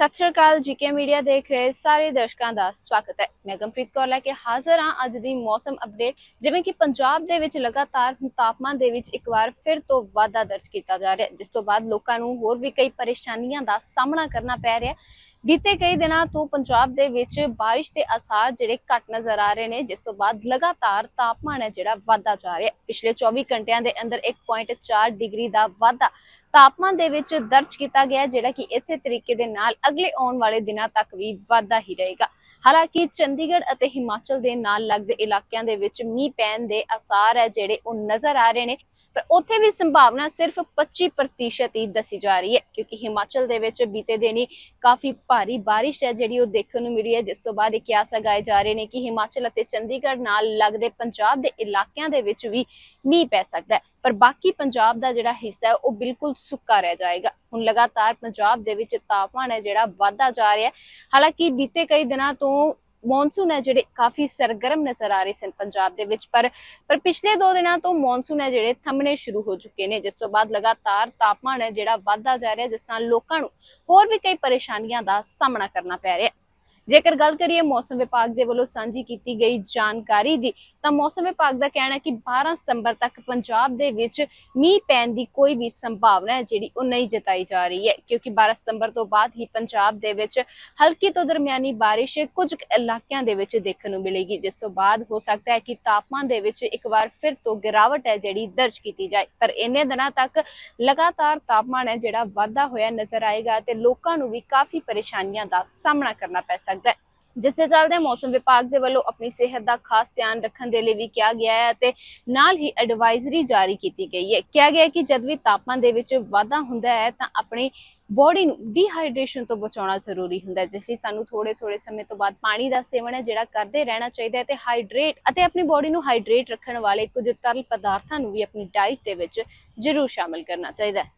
ਸਤਿ ਸ਼੍ਰੀ ਅਕਾਲ, GK media ਦੇਖ ਰਹੇ ਸਾਰੇ ਦਰਸ਼ਕਾਂ ਦਾ ਸਵਾਗਤ ਹੈ। ਮੈਂ ਗੰਪ੍ਰੀਤ ਕੌਰ ਲੈ ਕੇ ਹਾਜ਼ਰ ਹਾਂ ਅੱਜ ਦੀ ਮੌਸਮ ਅਪਡੇਟ ਜਿਵੇਂ ਕਿ ਪੰਜਾਬ ਦੇ ਵਿੱਚ ਲਗਾਤਾਰ ਤਾਪਮਾਨ ਦੇ ਵਿੱਚ ਇੱਕ ਵਾਰ ਫਿਰ ਤੋਂ ਵਾਧਾ ਦਰਜ ਕੀਤਾ ਜਾ ਰਿਹਾ ਜਿਸ ਤੋਂ ਬਾਅਦ ਲੋਕਾਂ ਨੂੰ ਹੋਰ ਵੀ ਕਈ ਪਰੇਸ਼ਾਨੀਆਂ ਦਾ ਸਾਹਮਣਾ ਕਰਨਾ ਪੈ ਰਿਹਾ ਬੀਤੇ ਕਈ ਦਿਨਾਂ ਤੋਂ ਪੰਜਾਬ ਦੇ ਵਿੱਚ ਬਾਰਿਸ਼ ਦੇ ਅਸਾਰ ਜਿਹੜੇ ਘੱਟ ਨਜ਼ਰ ਆ ਰਹੇ ਨੇ, ਜਿਸ ਤੋਂ ਬਾਅਦ ਲਗਾਤਾਰ ਤਾਪਮਾਨ ਹੈ ਜਿਹੜਾ ਵਾਧਾ ਜਾ ਰਿਹਾ। ਪਿਛਲੇ 24 ਘੰਟਿਆਂ ਦੇ ਅੰਦਰ 1.4 ਡਿਗਰੀ ਦਾ ਵਾਧਾ ਤਾਪਮਾਨ ਦੇ ਵਿੱਚ ਦਰਜ ਕੀਤਾ ਗਿਆ ਜਿਹੜਾ ਕਿ ਇਸੇ ਤਰੀਕੇ ਦੇ ਨਾਲ ਅਗਲੇ ਆਉਣ ਵਾਲੇ ਦਿਨਾਂ ਤੱਕ ਵੀ ਵਾਧਾ ਹੀ ਰਹੇਗਾ। ਹਾਲਾਂਕਿ ਚੰਡੀਗੜ੍ਹ ਅਤੇ ਹਿਮਾਚਲ ਦੇ ਨਾਲ ਲੱਗਦੇ ਇਲਾਕਿਆਂ ਦੇ ਵਿੱਚ ਮੀਂਹ ਪੈਣ ਦੇ ਅਸਾਰ ਹੈ ਜਿਹੜੇ ਉਹ ਨਜ਼ਰ ਆ ਰਹੇ ਨੇ। ਪਰ ਉੱਥੇ ਵੀ ਸੰਭਾਵਨਾ ਸਿਰਫ 25% ਹੀ ਦੱਸੀ ਜਾ ਰਹੀ ਹੈ, ਕਿਉਂਕਿ ਹਿਮਾਚਲ ਦੇ ਵਿੱਚ ਬੀਤੇ ਦਿਨੀ ਕਾਫੀ ਭਾਰੀ ਬਾਰਿਸ਼ ਹੈ, ਜਿਹੜੀ ਉਹ ਦੇਖਣ ਨੂੰ ਮਿਲੀ ਹੈ। ਜਿਸ ਤੋਂ ਬਾਅਦ ਇਹ ਕਿਆਸ ਲਗਾਏ ਜਾ ਰਹੇ ਨੇ ਕਿ ਹਿਮਾਚਲ ਅਤੇ ਚੰਡੀਗੜ੍ਹ ਨਾਲ ਲੱਗਦੇ ਪੰਜਾਬ ਦੇ ਇਲਾਕਿਆਂ ਦੇ ਵਿੱਚ ਵੀ ਮੀਂਹ ਪੈ ਸਕਦਾ ਹੈ। ਪਰ ਬਾਕੀ ਪੰਜਾਬ ਦਾ ਜਿਹੜਾ ਹਿੱਸਾ ਹੈ, ਉਹ ਬਿਲਕੁਲ ਸੁੱਕਾ ਰਹਿ ਜਾਏਗਾ। ਹੁਣ ਲਗਾਤਾਰ ਪੰਜਾਬ ਦੇ ਵਿੱਚ ਤਾਪਮਾਨ ਹੈ, ਜਿਹੜਾ ਵਾਧਾ ਜਾ ਰਿਹਾ ਹੈ। ਹਾਲਾਂਕਿ ਬੀਤੇ ਕਈ ਦਿਨਾਂ ਤੋਂ ਮੌਨਸੂਨ ਹੈ ਜਿਹੜੇ ਕਾਫੀ ਸਰਗਰਮ ਨਜ਼ਰ ਆ ਰਹੇ ਸਨ ਪੰਜਾਬ ਦੇ ਵਿੱਚ, ਪਰ ਪਰ ਪਿਛਲੇ 2 ਦਿਨਾਂ ਤੋਂ ਮੌਨਸੂਨ ਹੈ ਜਿਹੜੇ ਥੰਮਣੇ ਸ਼ੁਰੂ ਹੋ ਚੁੱਕੇ ਨੇ, ਜਿਸ ਤੋਂ ਬਾਅਦ ਲਗਾਤਾਰ ਤਾਪਮਾਨ ਹੈ ਜਿਹੜਾ ਵਾਧਾ ਜਾ ਰਿਹਾ, ਜਿਸ ਨਾਲ ਲੋਕਾਂ ਨੂੰ ਹੋਰ ਵੀ ਕਈ ਪਰੇਸ਼ਾਨੀਆਂ ਦਾ ਸਾਹਮਣਾ ਕਰਨਾ ਪੈ ਰਿਹਾ। ਜੇਕਰ ਗੱਲ ਕਰੀਏ ਮੌਸਮ ਵਿਭਾਗ ਦੇ ਵੱਲੋਂ ਸਾਂਝੀ ਕੀਤੀ ਗਈ ਜਾਣਕਾਰੀ ਦੀ, ਤਾਂ ਮੌਸਮ ਵਿਭਾਗ ਦਾ ਕਹਿਣਾ ਹੈ ਕਿ 12 ਸਤੰਬਰ ਤੱਕ ਪੰਜਾਬ ਦੇ ਵਿੱਚ ਮੀਂਹ ਪੈਣ ਦੀ ਕੋਈ ਵੀ ਸੰਭਾਵਨਾ ਹੈ, ਜਿਹੜੀ ਉਹ ਨਹੀਂ ਜਤਾਈ ਜਾ ਰਹੀ ਹੈ। ਕਿਉਂਕਿ 12 ਸਤੰਬਰ ਤੋਂ ਬਾਅਦ ਹੀ ਪੰਜਾਬ ਦੇ ਵਿੱਚ ਹਲਕੀ ਤੋਂ ਦਰਮਿਆਨੀ ਬਾਰਿਸ਼ ਕੁਝ ਇਲਾਕਿਆਂ ਦੇ ਵਿੱਚ ਦੇਖਣ ਨੂੰ ਮਿਲੇਗੀ। ਜਿਸ ਤੋਂ ਬਾਅਦ ਹੋ ਸਕਦਾ ਹੈ ਕਿ ਤਾਪਮਾਨ ਦੇ ਵਿੱਚ ਇੱਕ ਵਾਰ ਫਿਰ ਤੋਂ ਗਿਰਾਵਟ ਹੈ, ਜਿਹੜੀ ਦਰਜ ਕੀਤੀ ਜਾਏ। ਪਰ ਇੰਨੇ ਦਿਨਾਂ ਤੱਕ ਲਗਾਤਾਰ ਤਾਪਮਾਨ ਹੈ, ਜਿਹੜਾ ਵਾਧਾ ਹੋਇਆ ਨਜ਼ਰ ਆਏਗਾ ਤੇ ਲੋਕਾਂ ਨੂੰ ਵੀ ਕਾਫੀ ਪਰੇਸ਼ਾਨੀਆਂ ਦਾ ਸਾਹਮਣਾ ਕਰਨਾ ਪੈ ਸਕਦਾ ਹੈ। ਜਿਸ ਦੇ ਚੱਲਦੇ ਮੌਸਮ ਵਿਭਾਗ ਦੇ ਵੱਲੋਂ ਆਪਣੀ ਸਿਹਤ ਦਾ ਖਾਸ ਧਿਆਨ ਰੱਖਣ ਦੇ ਲਈ ਵੀ ਕਿਹਾ ਗਿਆ ਹੈ ਅਤੇ ਨਾਲ ਹੀ ਐਡਵਾਈਜ਼ਰੀ ਜਾਰੀ ਕੀਤੀ ਗਈ ਹੈ। ਕਿਹਾ ਗਿਆ ਕਿ ਜਦ ਵੀ ਤਾਪਮਾਨ ਦੇ ਵਿੱਚ ਵਾਧਾ ਹੁੰਦਾ ਹੈ ਤਾਂ ਆਪਣੀ ਬੋਡੀ ਨੂੰ ਡੀਹਾਈਡਰੇਸ਼ਨ ਤੋਂ ਬਚਾਉਣਾ ਜ਼ਰੂਰੀ ਹੁੰਦਾ ਹੈ, ਜਿਸ ਲਈ ਸਾਨੂੰ ਥੋੜੇ ਥੋੜੇ ਸਮੇਂ ਤੋਂ ਬਾਅਦ ਪਾਣੀ ਦਾ ਸੇਵਨ ਹੈ, ਜਿਹੜਾ ਕਰਦੇ ਰਹਿਣਾ ਚਾਹੀਦਾ ਹੈ ਤੇ ਹਾਈਡਰੇਟ ਅਤੇ ਆਪਣੀ ਬੋਡੀ ਨੂੰ ਹਾਈਡਰੇਟ ਰੱਖਣ ਵਾਲੇ ਕੁਝ ਤਰਲ ਪਦਾਰਥਾਂ ਨੂੰ ਵੀ ਆਪਣੀ ਡਾਈਟ ਦੇ ਵਿੱਚ ਜ਼ਰੂਰ ਸ਼ਾਮਿਲ ਕਰਨਾ ਚਾਹੀਦਾ ਹੈ।